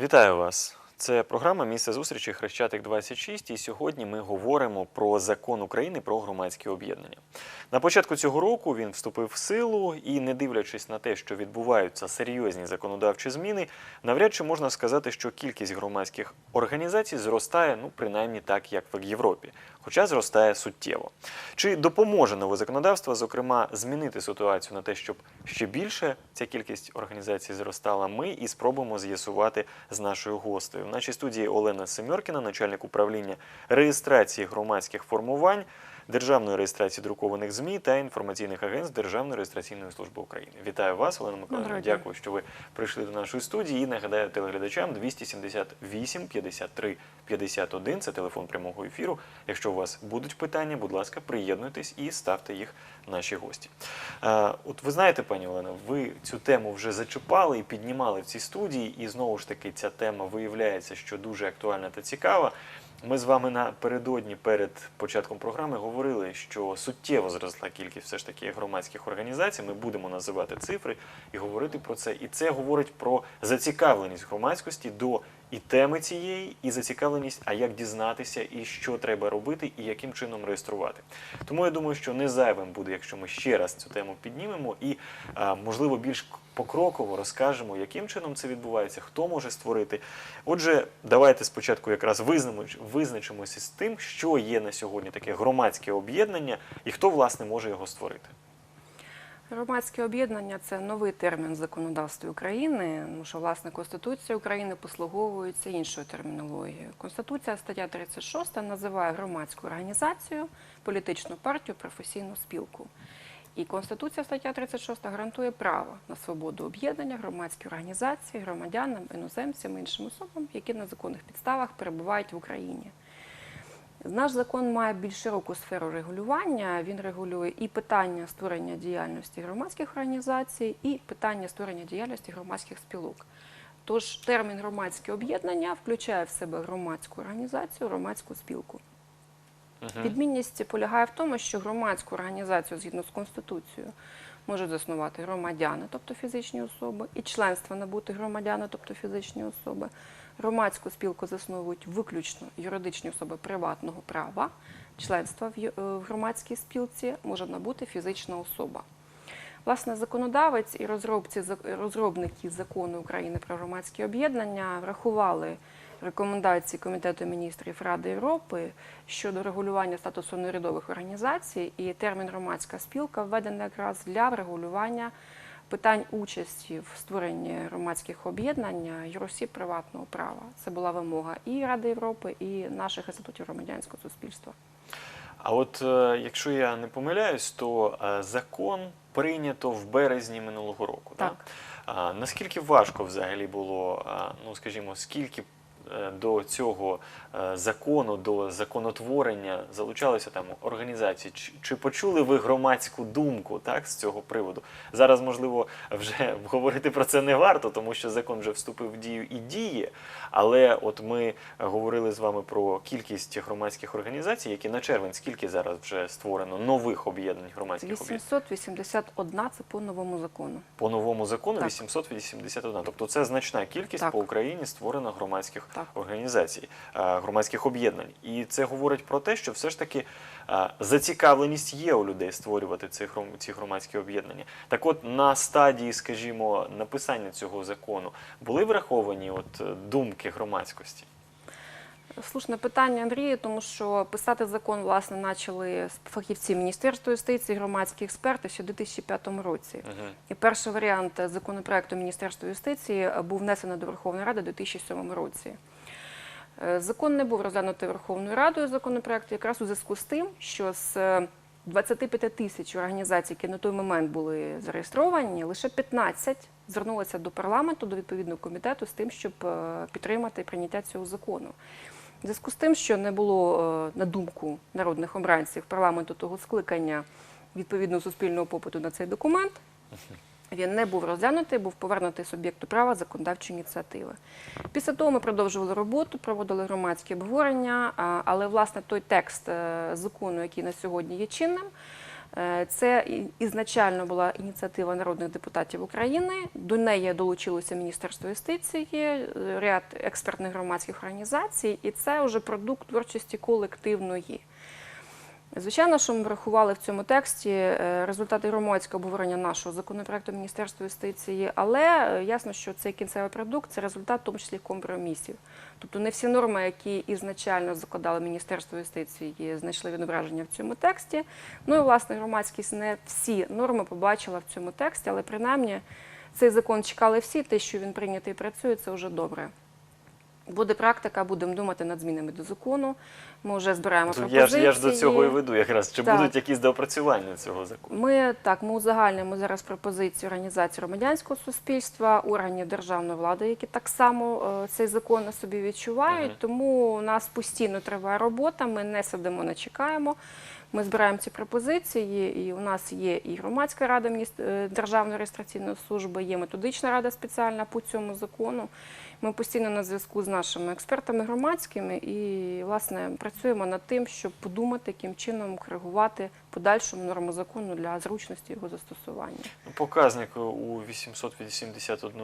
Вітаю вас. Це програма Місце зустрічі Хрещатик 26 і сьогодні ми говоримо про закон України про громадські об'єднання. На початку цього року він вступив в силу і, не дивлячись на те, що відбуваються серйозні законодавчі зміни, навряд чи можна сказати, що кількість громадських організацій зростає, ну принаймні так, як в Європі, хоча зростає суттєво. Чи допоможе нове законодавство, зокрема, змінити ситуацію на те, щоб ще більше ця кількість організацій зростала? Ми і спробуємо з'ясувати з нашою гостею. В нашій студії Олена Семьоркіна, начальник управління реєстрації громадських формувань. Державної реєстрації друкованих ЗМІ та інформаційних агентств Державної реєстраційної служби України. Вітаю вас, Олена Миколаївна. Дякую, що ви прийшли до нашої студії. І нагадаю телеглядачам 278 53 51 – це телефон прямого ефіру. Якщо у вас будуть питання, будь ласка, приєднуйтесь і ставте їх наші гості. От ви знаєте, пані Олена, ви цю тему вже зачіпали і піднімали в цій студії, і знову ж таки ця тема виявляється, що дуже актуальна та цікава. Ми з вами напередодні перед початком програми говорили, що суттєво зросла кількість все ж таки громадських організацій. Ми будемо називати цифри і говорити про це. І це говорить про зацікавленість громадськості до і теми цієї, і зацікавленість, а як дізнатися, і що треба робити, і яким чином реєструвати. Тому я думаю, що не зайвим буде, якщо ми ще раз цю тему піднімемо і, можливо, більш покроково розкажемо, яким чином це відбувається, хто може створити. Отже, давайте спочатку якраз визначимося з тим, що є на сьогодні таке громадське об'єднання і хто власне може його створити. Громадське об'єднання це новий термін в законодавстві України, тому що власне Конституція України послуговується іншою термінологією. Конституція стаття 36 називає громадську організацію, політичну партію, професійну спілку. І Конституція стаття 36 гарантує право на свободу об'єднання громадські організації, громадянам, іноземцям, іншим особам, які на законних підставах перебувають в Україні. Наш закон має більш широку сферу регулювання. Він регулює і питання створення діяльності громадських організацій, і питання створення діяльності громадських спілок. Тож термін громадське об'єднання включає в себе громадську організацію, громадську спілку. Відмінність полягає в тому, що громадську організацію згідно з Конституцією можуть заснувати громадяни, тобто фізичні особи, і членство набути громадяни, тобто фізичні особи. Громадську спілку засновують виключно юридичні особи приватного права. Ю- е, в громадській спілці може набути фізична особа. Власне, законодавець і розробці, розробники закону України про громадські об'єднання врахували рекомендації Комітету міністрів Ради Європи щодо регулювання статусу неурядових організацій, і термін громадська спілка введений якраз для врегулювання питань участі в створенні громадських об'єднань Русі приватного права. Це була вимога і Ради Європи, і наших інститутів громадянського суспільства. А от е, якщо я не помиляюсь, то е, закон прийнято в березні минулого року. Так. А, наскільки важко взагалі було, ну скажімо, скільки до цього е, закону, до законотворення залучалися там організації? Чи, чи почули ви громадську думку так, з цього приводу? Зараз, можливо, вже говорити про це не варто, тому що закон вже вступив в дію і діє. Але от ми говорили з вами про кількість громадських організацій, які на червень, скільки зараз вже створено нових об'єднань громадських об'єднань? 881 це по новому закону. По новому закону Так. 881. Тобто це значна кількість Так. по Україні створено громадських Так. організацій, е, громадських об'єднань. І це говорить про те, що все ж таки е, зацікавленість є у людей створювати ці, громадські об'єднання. Так от на стадії, скажімо, написання цього закону були враховані от думки громадськості? Слушне питання, Андрію, тому що писати закон власне почали фахівці Міністерства юстиції, громадські експерти ще у 2005 році. І перший варіант законопроекту Міністерства юстиції був внесений до Верховної Ради у 2007 році. Е, Закон не був розглянутий Верховною Радою законопроект якраз у зв'язку з тим, що з е, 25 тисяч організацій, які на той момент були зареєстровані, лише 15 звернулися до парламенту, до відповідного комітету з тим, щоб е, підтримати прийняття цього закону. В зв'язку з тим, що не було, е, на думку народних обранців парламенту того скликання відповідного суспільного попиту на цей документ, він не був розглянутий, був повернутий суб'єкту права законодавчої ініціативи. Після того ми продовжували роботу, проводили громадські обговорення, але власне той текст е, закону, який на сьогодні є чинним, Це ізначально була ініціатива народних депутатів України. До неї долучилося Міністерство юстиції, е, ряд експертних громадських організацій, і це вже продукт творчості колективної. Звичайно, що ми врахували в цьому тексті е, результати громадського обговорення нашого законопроекту Міністерства юстиції, але е, ясно, що цей кінцевий продукт це результат в тому числі компромісів. Тобто не всі норми, які ізначально закладали Міністерство юстиції, знайшли відображення в цьому тексті. Ну і власне громадськість не всі норми побачила в цьому тексті, але принаймні цей закон чекали всі. Те, що він прийнятий і працює, це вже добре. Буде практика, будемо думати над змінами до закону. Ми вже збираємо пропозиції. я ж я ж до цього і веду якраз. Чи Так. будуть якісь доопрацювання цього закону? Ми так ми узагальнюємо зараз пропозиції організацій громадянського суспільства, органів державної влади, які так само е, цей закон на собі відчувають. Мгм. Тому у нас постійно триває робота. Ми не сидимо, не чекаємо. Ми збираємо ці пропозиції, і у нас є і громадська рада мініс- е, Державної реєстраційної служби, є методична рада спеціальна по цьому закону. Ми постійно на зв'язку з нашими експертами громадськими і власне працюємо над тим, щоб подумати, яким чином коригувати подальшому норму закону для зручності його застосування. Ну, Показник у 881,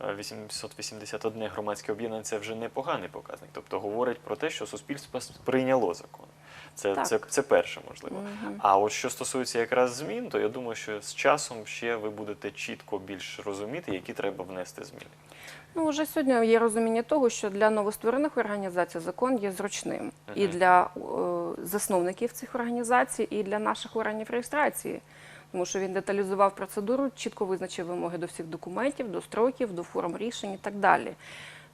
е, 881 громадське об'єднання це вже непоганий показник. Тобто говорить про те, що суспільство сприйняло закон. Це, Так. це, це перше можливо. Мгм. А от що стосується якраз змін, то я думаю, що з часом ще ви будете чітко більш розуміти, які треба внести зміни. Ну, вже сьогодні є розуміння того, що для новостворених організацій закон є зручним і для е, засновників цих організацій, і для наших органів реєстрації. Тому що він деталізував процедуру, чітко визначив вимоги до всіх документів, до строків, до форм рішень і так далі.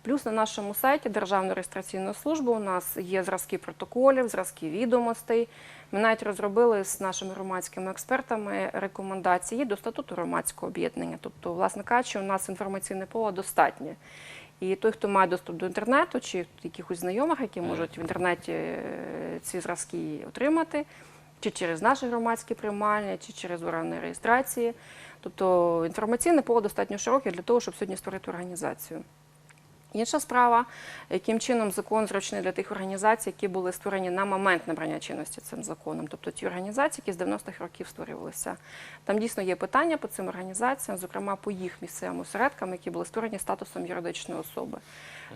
Плюс на нашому сайті Державної реєстраційної служби у нас є зразки протоколів, зразки відомостей. Ми навіть розробили з нашими громадськими експертами рекомендації до статуту громадського об'єднання. Тобто, власне кажучи, у нас інформаційне поле достатнє. І той, хто має доступ до інтернету, чи якихось знайомих, які можуть в інтернеті е, ці зразки отримати, чи через наші громадські приймальні, чи через органи реєстрації. Тобто інформаційне поле достатньо широке для того, щоб сьогодні створити організацію. Інша справа, яким чином закон зручний для тих організацій, які були створені на момент набрання чинності цим законом, тобто ті організації, які з 90-х років створювалися. Там дійсно є питання по цим організаціям, зокрема по їх місцевим осередкам, які були створені статусом юридичної особи.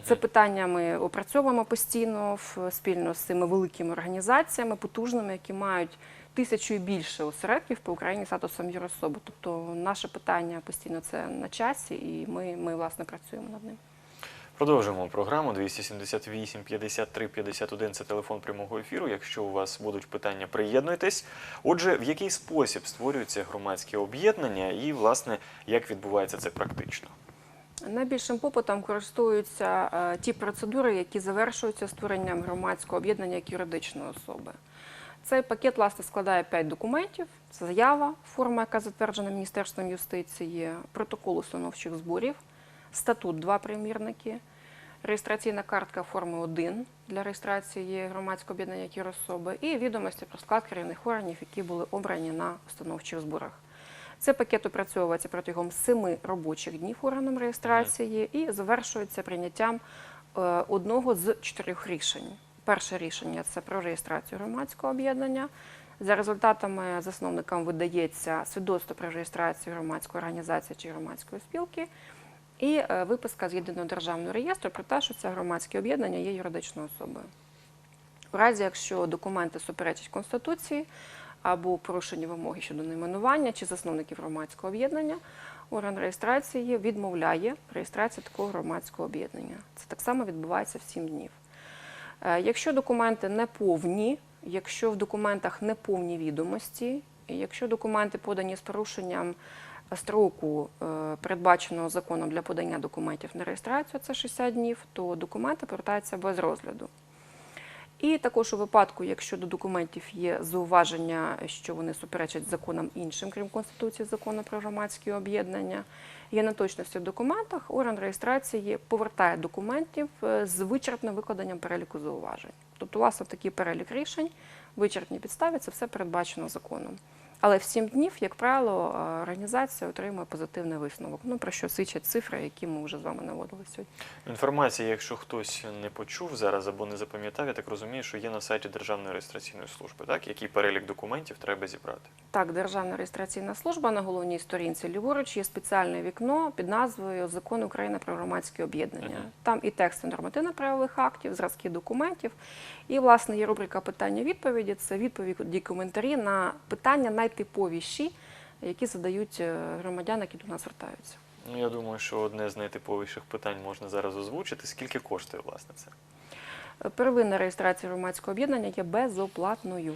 Це питання ми опрацьовуємо постійно спільно з цими великими організаціями, потужними, які мають тисячу і більше осередків по Україні статусом юрособи. Тобто наше питання постійно це на часі, і ми, ми власне працюємо над ним. Продовжуємо програму 278 53 51 – це телефон прямого ефіру. Якщо у вас будуть питання, приєднуйтесь. Отже, в який спосіб створюються громадські об'єднання і, власне, як відбувається це практично? Найбільшим попитом користуються е, ті процедури, які завершуються створенням громадського об'єднання як юридичної особи. Цей пакет власне складає 5 документів: це заява, форма, яка затверджена Міністерством юстиції, протокол установчих зборів, статут два примірники, реєстраційна картка форми 1 для реєстрації громадського об'єднання як юрособи, і відомості про склад керівних органів, які були обрані на установчих зборах. Цей пакет опрацьовується протягом семи робочих днів органом реєстрації і завершується прийняттям е, одного з чотирьох рішень. Перше рішення це про реєстрацію громадського об'єднання. За результатами засновникам видається свідоцтво про реєстрацію громадської організації чи громадської спілки і е, виписка з єдиного державного реєстру про те, що це громадське об'єднання є юридичною особою. У разі, якщо документи суперечать Конституції або порушені вимоги щодо найменування чи засновників громадського об'єднання, орган реєстрації відмовляє реєстрацію такого громадського об'єднання. Це так само відбувається в 7 днів. Е, Якщо документи не повні, якщо в документах не повні відомості, якщо документи подані з порушенням строку, е, передбаченого законом для подання документів на реєстрацію, це 60 днів, то документи повертаються без розгляду. І також у випадку, якщо до документів є зауваження, що вони суперечать законам іншим, крім Конституції, закону про громадські об'єднання, є неточності в документах, орган реєстрації повертає документів е, з вичерпним викладенням переліку зауважень. Тобто, власне, такий перелік рішень, вичерпні підстави, це все передбачено законом. Але в 7 днів, як правило, е, організація отримує позитивний висновок. Ну про що свідчать цифри, які ми вже з вами наводили сьогодні. Інформація, якщо хтось не почув зараз або не запам'ятав, я так розумію, що є на сайті Державної реєстраційної служби, так? Який перелік документів треба зібрати. Так, Державна реєстраційна служба на головній сторінці ліворуч є спеціальне вікно під назвою Закон України про громадські об'єднання. Мгм. Там і тексти нормативно-правових актів, зразки документів. І, власне, є рубрика питання-відповіді. Це відповіді коментарі на питання найтиповіші, які задають е, громадяни, які до нас звертаються. Ну, я думаю, що одне з найтиповіших питань можна зараз озвучити. Скільки коштує, власне, це? Е, Первинна реєстрація громадського об'єднання є безоплатною.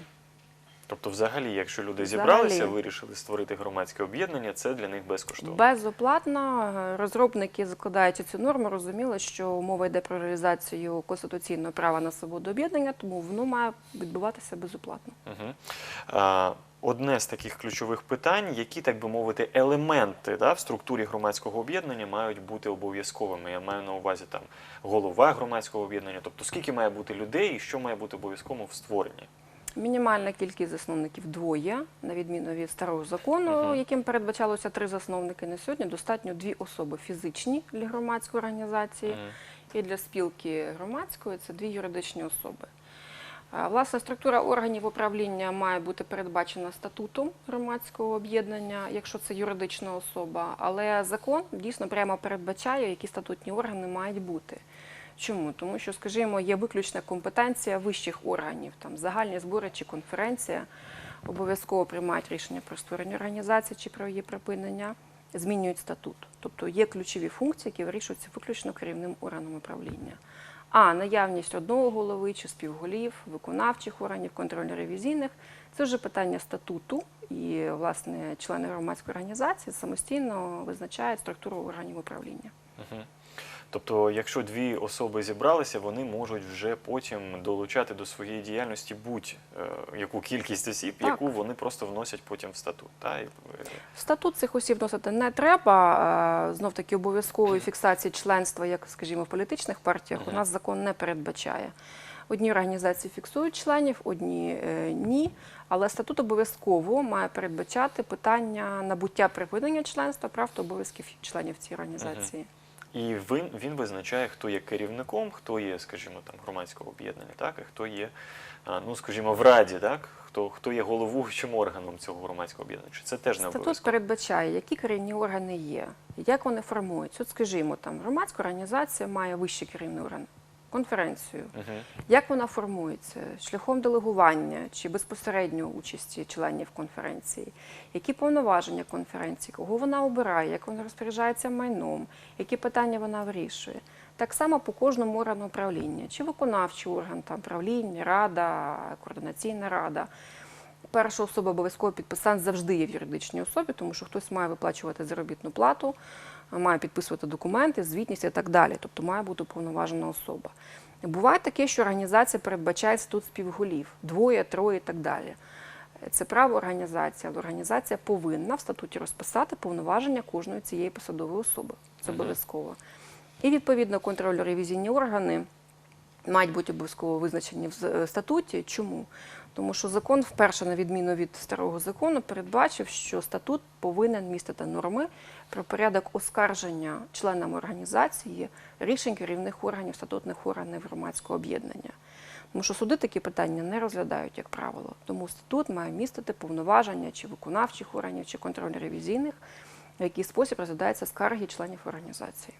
Тобто, взагалі, якщо люди Взагалі. зібралися, вирішили створити громадське об'єднання, це для них безкоштовно. Безоплатно Е, розробники, закладаючи цю норму, розуміли, що мова йде про реалізацію конституційного права на свободу об'єднання, тому воно має відбуватися безоплатно. Угу. А, одне з таких ключових питань, які, так би мовити, елементи да, в структурі громадського об'єднання мають бути обов'язковими. Я маю на увазі там голова громадського об'єднання, тобто скільки має бути людей і що має бути обов'язково в створенні. Мінімальна кількість засновників двоє, на відміну від старого закону, Мгм. яким передбачалося три засновники. На сьогодні достатньо дві особи фізичні для громадської організації Мгм. і для спілки громадської це дві юридичні особи. А, Власне, структура органів управління має бути передбачена статутом громадського об'єднання, якщо це юридична особа, але закон дійсно прямо передбачає, які статутні органи мають бути. Чому? Тому що, скажімо, є виключна компетенція вищих органів, там загальні збори чи конференція обов'язково приймають рішення про створення організації чи про її припинення, змінюють статут. Тобто є ключові функції, які вирішуються виключно керівним органом управління. А наявність одного голови чи співголів, виконавчих органів, контрольно-ревізійних це вже питання статуту, і власне члени громадської організації самостійно визначають структуру органів управління. Тобто, якщо дві особи зібралися, вони можуть вже потім долучати до своєї діяльності будь-яку кількість осіб, Так. яку вони просто вносять потім в статут. Та? Е, В статут цих осіб вносити не треба. Знов таки обов'язкової фіксації членства, як скажімо, в політичних партіях, у нас закон не передбачає. Одні організації фіксують членів, одні е, ні. Але статут обов'язково має передбачати питання набуття припинення членства, прав та обов'язків членів цієї організації. І він, він визначає, хто є керівником, хто є, скажімо, там громадського об'єднання, так, і хто є, ну скажімо, в раді, так, хто, хто є головуючим органом цього громадського об'єднання. Чи це теж не Статут обов'язково? передбачає, які керівні органи є, як вони формуються. От, скажімо, там громадська організація має вищий керівний орган, конференцію. Як вона формується? Шляхом делегування чи безпосередньо участі членів конференції? Які повноваження конференції? Кого вона обирає? Як вона розпоряджається майном? Які питання вона вирішує? Так само по кожному органу управління, чи виконавчий орган, там правління, рада, координаційна рада. Перша особа обов'язково підписант завжди є в юридичній особі, тому що хтось має виплачувати заробітну плату, має підписувати документи, звітність і так далі. Тобто має бути уповноважена особа. Буває таке, що організація передбачає тут співголів, двоє, троє і так далі. Це право організації, але організація повинна в статуті розписати повноваження кожної цієї посадової особи. Це обов'язково. І відповідно контрольно-ревізійні органи мають бути обов'язково визначені в е, статуті. Чому? Тому що закон, вперше, на відміну від старого закону, передбачив, що статут повинен містити норми про порядок оскарження членами організації рішень керівних органів, статутних органів громадського об'єднання. Тому що суди такі питання не розглядають, як правило. Тому статут має містити повноваження чи виконавчих органів, чи контрольно-ревізійних, в який спосіб розглядаються скарги членів організації.